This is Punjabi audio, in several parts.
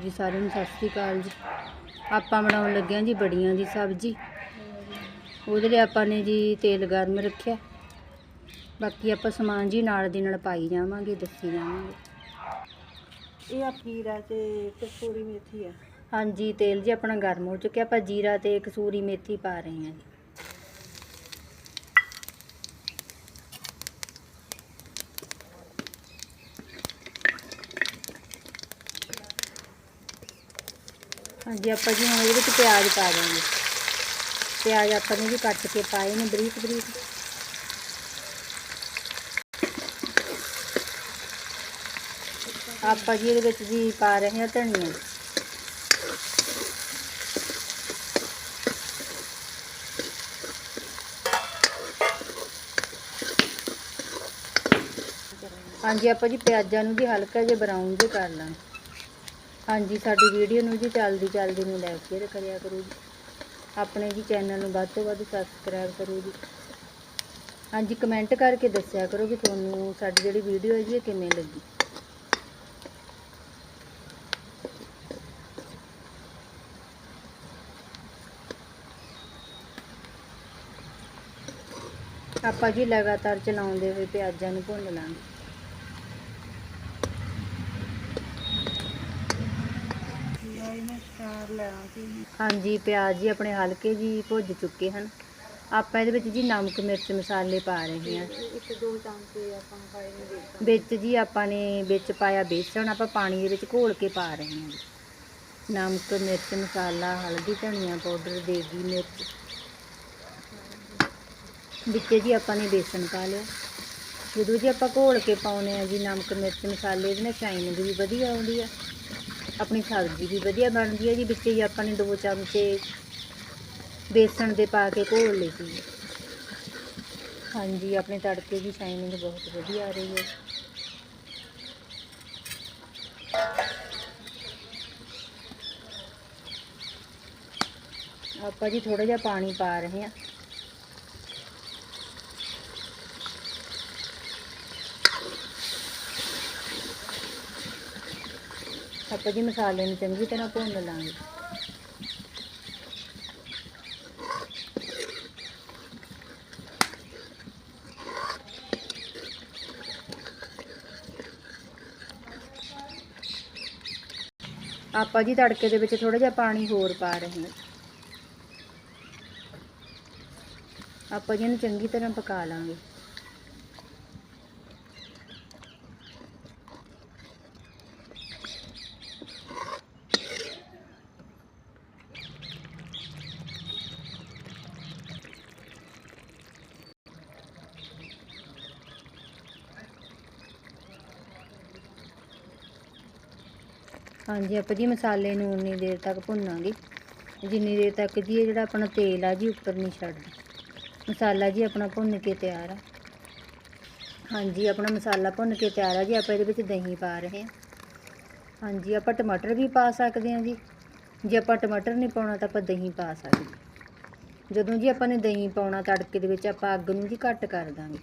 ਜੀ ਸਾਰਿਆਂ ਨੂੰ ਸਤਿ ਸ੍ਰੀ ਅਕਾਲ ਜੀ। ਆਪਾਂ ਬਣਾਉਣ ਲੱਗੇ ਹਾਂ ਜੀ ਬੜੀਆਂ ਦੀ ਸਬਜ਼ੀ। ਉਹਦੇ ਲਈ ਆਪਾਂ ਨੇ ਜੀ ਤੇਲ ਗਰਮ ਰੱਖਿਆ। ਬਾਕੀ ਆਪਾਂ ਸਮਾਨ ਜੀ ਨਾਲ ਦੀ ਨਾਲ ਪਾਈ ਜਾਵਾਂਗੇ ਦੱਸੀ ਜਾਵਾਂਗੇ। ਇਹ ਆ ਪੀਰਾ ਤੇ ਕਸੂਰੀ ਮੇਥੀ ਆ। ਹਾਂਜੀ ਤੇਲ ਜੀ ਆਪਣਾ ਗਰਮ ਹੋ ਚੁੱਕਿਆ। ਆਪਾਂ ਜੀਰਾ ਤੇ ਕਸੂਰੀ ਮੇਥੀ ਪਾ ਰਹੇ ਹਾਂ ਜੀ। ਹਾਂਜੀ, ਆਪਾਂ ਜੀ ਹੁਣ ਇਹਦੇ ਵਿੱਚ ਪਿਆਜ਼ ਪਾ ਦਾਂਗੇ ਪਿਆਜ਼ ਆਪਾਂ ਨੇ ਵੀ ਕੱਟ ਕੇ ਪਾਏ ਨੇ ਬਰੀਕ ਬਰੀਕ। ਆਪਾਂ ਜੀ ਇਹਦੇ ਵਿੱਚ ਜੀ ਪਾ ਰਹੇ ਹਾਂ ਧਨੀਆ। ਹਾਂਜੀ, ਆਪਾਂ ਜੀ ਪਿਆਜ਼ਾਂ ਨੂੰ ਵੀ ਹਲਕਾ ਜਿਹਾ ਬਰਾਊਨ ਜਿਹਾ ਕਰ ਲਾਂਗੇ। ਹਾਂਜੀ, ਸਾਡੀ ਵੀਡੀਓ ਨੂੰ ਜੀ ਚੱਲਦੀ ਚੱਲਦੀ ਨੂੰ ਲਾਈਕ ਸ਼ੇਅਰ ਕਰਿਆ ਕਰੋ ਜੀ। ਆਪਣੇ ਜੀ ਚੈਨਲ ਨੂੰ ਵੱਧ ਤੋਂ ਵੱਧ ਸਬਸਕ੍ਰਾਈਬ ਕਰੋ ਜੀ। ਹਾਂਜੀ ਕਮੈਂਟ ਕਰਕੇ ਦੱਸਿਆ ਕਰੋ ਕਿ ਤੁਹਾਨੂੰ ਸਾਡੀ ਜਿਹੜੀ ਵੀਡੀਓ ਹੈ ਜੀ ਇਹ ਕਿਵੇਂ ਲੱਗੀ। ਆਪਾਂ ਜੀ ਲਗਾਤਾਰ ਚਲਾਉਂਦੇ ਹੋਏ ਪਿਆਜ਼ਾਂ ਨੂੰ ਭੁੰਨ ਲਾਂਗੇ। ਲੈਣਾ ਸੀ ਹਾਂਜੀ, ਪਿਆਜ਼ ਜੀ ਆਪਣੇ ਹਲਕੇ ਜੀ ਭੁੱਜ ਚੁੱਕੇ ਹਨ। ਆਪਾਂ ਇਹਦੇ ਵਿੱਚ ਜੀ ਨਮਕ, ਮਿਰਚ, ਮਸਾਲੇ ਪਾ ਰਹੇ ਹਾਂ। ਇੱਕ ਦੋ ਚਮਚੇ ਆਪਾਂ ਪਾਏ ਨੇ ਦੇਖਾਂ ਵਿੱਚ ਜੀ ਆਪਾਂ ਨੇ ਵਿੱਚ ਪਾਇਆ ਬੇਸਣ, ਆਪਾਂ ਪਾਣੀ ਦੇ ਵਿੱਚ ਘੋਲ ਕੇ ਪਾ ਰਹੇ ਹਾਂ। ਜੀ ਨਮਕ, ਮਿਰਚ, ਮਸਾਲਾ, ਹਲਦੀ, ਧਨੀਆ ਪਾਊਡਰ, ਦੇਗੀ ਮਿਰਚ। ਵਿੱਚ ਜੀ ਆਪਾਂ ਨੇ ਬੇਸਣ ਪਾ ਲਿਆ। ਜਦੋਂ ਜੀ ਆਪਾਂ ਘੋਲ ਕੇ ਪਾਉਨੇ ਆ ਜੀ ਨਮਕ, ਮਿਰਚ, ਮਸਾਲੇ, ਇਹਦੇ ਨਾਲ ਸ਼ਾਈਨਿੰਗ ਵੀ ਵਧੀਆ ਆਉਂਦੀ ਆ। ਆਪਣੀ ਸਬਜ਼ੀ ਵੀ ਵਧੀਆ ਬਣਦੀ ਹੈ। ਜੀ ਵਿੱਚ ਜੀ ਆਪਾਂ ਨੇ ਦੋ ਚਮਚੇ ਬੇਸਣ ਦੇ ਪਾ ਕੇ ਘੋਲ ਲਏ ਸੀ। ਹਾਂਜੀ, ਆਪਣੇ ਤੜਕੇ ਦੀ ਸ਼ਾਈਨਿੰਗ ਬਹੁਤ ਵਧੀਆ ਆ ਰਹੀ ਹੈ। ਆਪਾਂ ਜੀ ਥੋੜਾ ਜਿਹਾ ਪਾਣੀ ਪਾ ਰਹੇ ਹਾਂ। ਆਪਾਂ ਜੀ ਮਸਾਲੇ ਨੂੰ ਚੰਗੀ ਤਰ੍ਹਾਂ ਭੁੰਨ ਲਾਂਗੇ। ਆਪਾਂ ਜੀ ਤੜਕੇ ਦੇ ਵਿੱਚ ਥੋੜਾ ਜਿਹਾ ਪਾਣੀ ਹੋਰ ਪਾ ਰਹੇ ਹਾਂ। ਆਪਾਂ ਜੀ ਇਹਨੂੰ ਚੰਗੀ ਤਰ੍ਹਾਂ ਪਕਾ ਲਾਂਗੇ। ਹਾਂਜੀ, ਆਪਾਂ ਜੀ ਮਸਾਲੇ ਨੂੰ ਉਨੀ ਦੇਰ ਤੱਕ ਭੁੰਨਾਂਗੇ। ਜਿੰਨੀ ਦੇਰ ਤੱਕ ਜੀ ਇਹ ਜਿਹੜਾ ਆਪਣਾ ਤੇਲ ਆ ਜੀ ਉੱਪਰ ਨਹੀਂ ਛੱਡਦਾ। ਮਸਾਲਾ ਜੀ ਆਪਣਾ ਭੁੰਨ ਕੇ ਤਿਆਰ ਆ। ਹਾਂਜੀ, ਆਪਣਾ ਮਸਾਲਾ ਭੁੰਨ ਕੇ ਤਿਆਰ ਆ ਜੀ, ਆਪਾਂ ਇਹਦੇ ਵਿੱਚ ਦਹੀਂ ਪਾ ਰਹੇ ਹਾਂ ਹਾਂਜੀ, ਆਪਾਂ ਟਮਾਟਰ ਵੀ ਪਾ ਸਕਦੇ ਹਾਂ ਜੀ। ਜੇ ਆਪਾਂ ਟਮਾਟਰ ਨਹੀਂ ਪਾਉਣਾ ਤਾਂ ਆਪਾਂ ਦਹੀਂ ਪਾ ਸਕਦੇ ਜਦੋਂ ਜੀ ਆਪਾਂ ਨੇ ਦਹੀਂ ਪਾਉਣਾ ਤੜਕੇ ਦੇ ਵਿੱਚ, ਆਪਾਂ ਅੱਗ ਨੂੰ ਜੀ ਘੱਟ ਕਰ ਦਾਂਗੇ।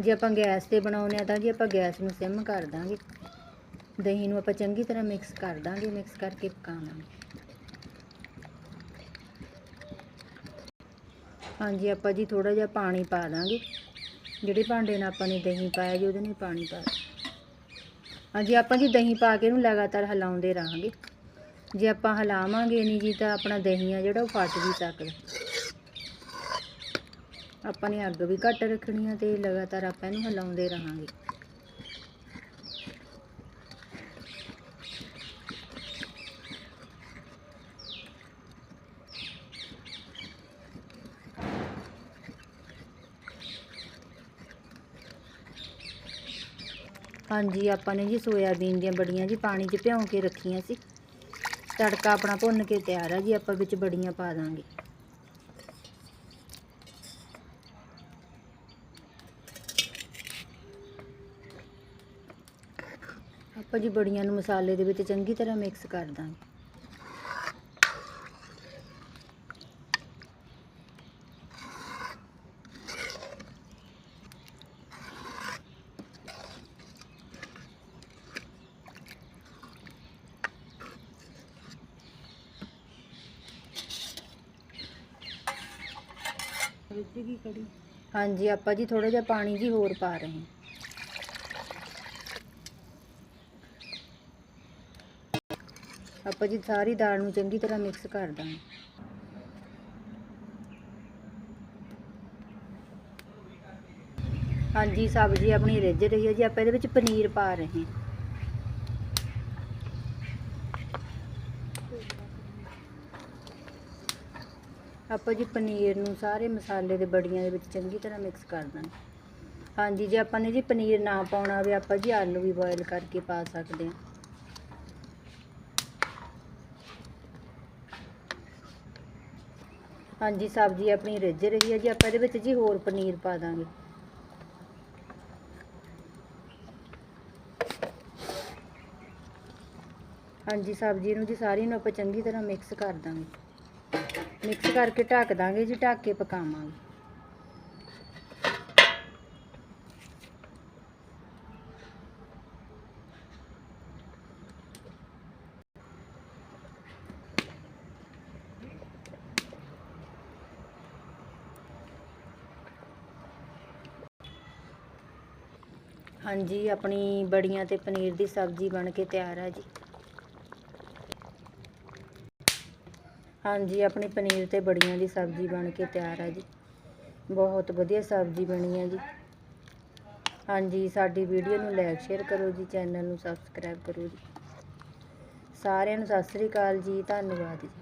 ਜੇ ਆਪਾਂ ਗੈਸ ਤੇ ਬਣਾਉਂਦੇ ਆ ਤਾਂ ਜੀ ਆਪਾਂ ਗੈਸ ਨੂੰ ਸਿਮ ਕਰ ਦਾਂਗੇ। ਦਹੀਂ ਨੂੰ ਆਪਾਂ ਚੰਗੀ ਤਰ੍ਹਾਂ ਮਿਕਸ ਕਰ ਦਾਂਗੇ ਮਿਕਸ ਕਰਕੇ ਪਕਾਵਾਂਗੇ। ਹਾਂਜੀ, ਆਪਾਂ ਜੀ ਥੋੜਾ ਜਿਹਾ ਪਾਣੀ ਪਾ ਦਾਂਗੇ। ਜਿਹੜੇ ਭਾਂਡੇ ਨਾਲ ਆਪਾਂ ਨੇ ਦਹੀਂ ਪਾਇਆ ਜੀ, ਉਹਦੇ ਨਾਲ ਪਾਣੀ ਪਾ ਹਾਂਜੀ, ਆਪਾਂ ਜੀ ਦਹੀਂ ਪਾ ਕੇ ਇਹਨੂੰ ਲਗਾਤਾਰ ਹਿਲਾਉਂਦੇ ਰਹਾਂਗੇ। ਜੇ ਆਪਾਂ ਹਿਲਾਵਾਂਗੇ ਨਹੀਂ ਜੀ, ਤਾਂ ਆਪਣਾ ਦਹੀਂ ਆ ਜਿਹੜਾ ਉਹ ਫਟ ਵੀ ਸਕਦਾ। ਆਪਾਂ ਨੇ ਅੱਗ ਵੀ ਘੱਟ ਰੱਖਣੀ ਆ ਤੇ ਲਗਾਤਾਰ ਆਪਾਂ ਇਹਨੂੰ ਹਿਲਾਉਂਦੇ ਰਹਾਂਗੇ। ਹਾਂਜੀ, ਆਪਾਂ ਨੇ ਜੀ ਸੋਇਆਬੀਨ ਦੀਆਂ ਬੜੀਆਂ ਜੀ ਪਾਣੀ 'ਚ ਭਿਉਂ ਕੇ ਰੱਖੀਆਂ ਸੀ। ਤੜਕਾ ਆਪਣਾ ਭੁੰਨ ਕੇ ਤਿਆਰ ਆ ਜੀ, ਆਪਾਂ ਵਿੱਚ ਬੜੀਆਂ ਪਾ ਦਾਂਗੇ। ਆਪਾਂ ਜੀ ਬੜੀਆਂ ਨੂੰ ਮਸਾਲੇ ਦੇ ਵਿੱਚ ਚੰਗੀ ਤਰ੍ਹਾਂ ਮਿਕਸ ਕਰ ਦਾਂਗੇ। ਜਗੀ ਕੜੀ? ਹਾਂਜੀ, ਆਪਾਂ ਜੀ ਥੋੜਾ ਜਿਹਾ ਪਾਣੀ ਜੀ ਹੋਰ ਪਾ ਰਹੇ ਹਾਂ। ਆਪਾਂ ਜੀ ਸਾਰੀ ਦਾਲ ਨੂੰ ਚੰਗੀ ਤਰ੍ਹਾਂ ਮਿਕਸ ਕਰ ਦਾਂਗੇ। ਹਾਂਜੀ, ਸਬਜ਼ੀ ਆਪਣੀ ਰਿੱਝ ਰਹੀ ਹੈ ਜੀ, ਆਪਾਂ ਇਹਦੇ ਵਿੱਚ ਪਨੀਰ ਪਾ ਰਹੇ ਹਾਂ। ਆਪਾਂ ਜੀ ਪਨੀਰ ਨੂੰ ਸਾਰੇ ਮਸਾਲੇ ਦੇ ਬੜੀਆਂ ਦੇ ਵਿੱਚ ਚੰਗੀ ਤਰ੍ਹਾਂ ਮਿਕਸ ਕਰ ਦਾਂਗੇ ਹਾਂਜੀ, ਜੇ ਆਪਾਂ ਨੇ ਜੀ ਪਨੀਰ ਨਾ ਪਾਉਣਾ ਹੋਵੇ, ਆਪਾਂ ਜੀ ਆਲੂ ਵੀ ਬੋਇਲ ਕਰਕੇ ਪਾ ਸਕਦੇ ਹਾਂ। ਹਾਂਜੀ, ਸਬਜ਼ੀ ਆਪਣੀ ਰਿੱਝ ਰਹੀ ਹੈ ਜੀ, ਆਪਾਂ ਇਹਦੇ ਵਿੱਚ ਜੀ ਹੋਰ ਪਨੀਰ ਪਾ ਦਾਂਗੇ। ਹਾਂਜੀ, ਸਬਜ਼ੀ ਨੂੰ ਜੀ ਸਾਰੀ ਨੂੰ ਆਪਾਂ ਚੰਗੀ ਤਰ੍ਹਾਂ ਮਿਕਸ ਕਰ ਦਾਂਗੇ। ਮਿਕਸ ਕਰਕੇ ਢੱਕ ਦਾਂਗੇ ਜੀ, ਢੱਕ ਕੇ ਪਕਾਵਾਂਗੇ। ਹਾਂਜੀ, ਆਪਣੀ ਬੜੀਆਂ ਤੇ ਪਨੀਰ ਦੀ ਸਬਜ਼ੀ ਬਣ ਕੇ ਤਿਆਰ ਹੈ ਜੀ। ਹਾਂਜੀ, ਆਪਣੀ ਪਨੀਰ ਤੇ ਬੜੀਆਂ ਦੀ ਸਬਜ਼ੀ ਬਣ ਕੇ ਤਿਆਰ ਹੈ ਜੀ। ਬਹੁਤ ਵਧੀਆ ਸਬਜ਼ੀ ਬਣੀ ਹੈ ਜੀ। ਹਾਂਜੀ, ਸਾਡੀ ਵੀਡੀਓ ਨੂੰ ਲਾਈਕ, ਸ਼ੇਅਰ ਕਰੋ ਜੀ, ਚੈਨਲ ਨੂੰ ਸਬਸਕ੍ਰਾਈਬ ਕਰੋ ਜੀ। ਸਾਰਿਆਂ ਨੂੰ ਸਤਿ ਸ੍ਰੀ ਅਕਾਲ ਜੀ, ਧੰਨਵਾਦ ਜੀ।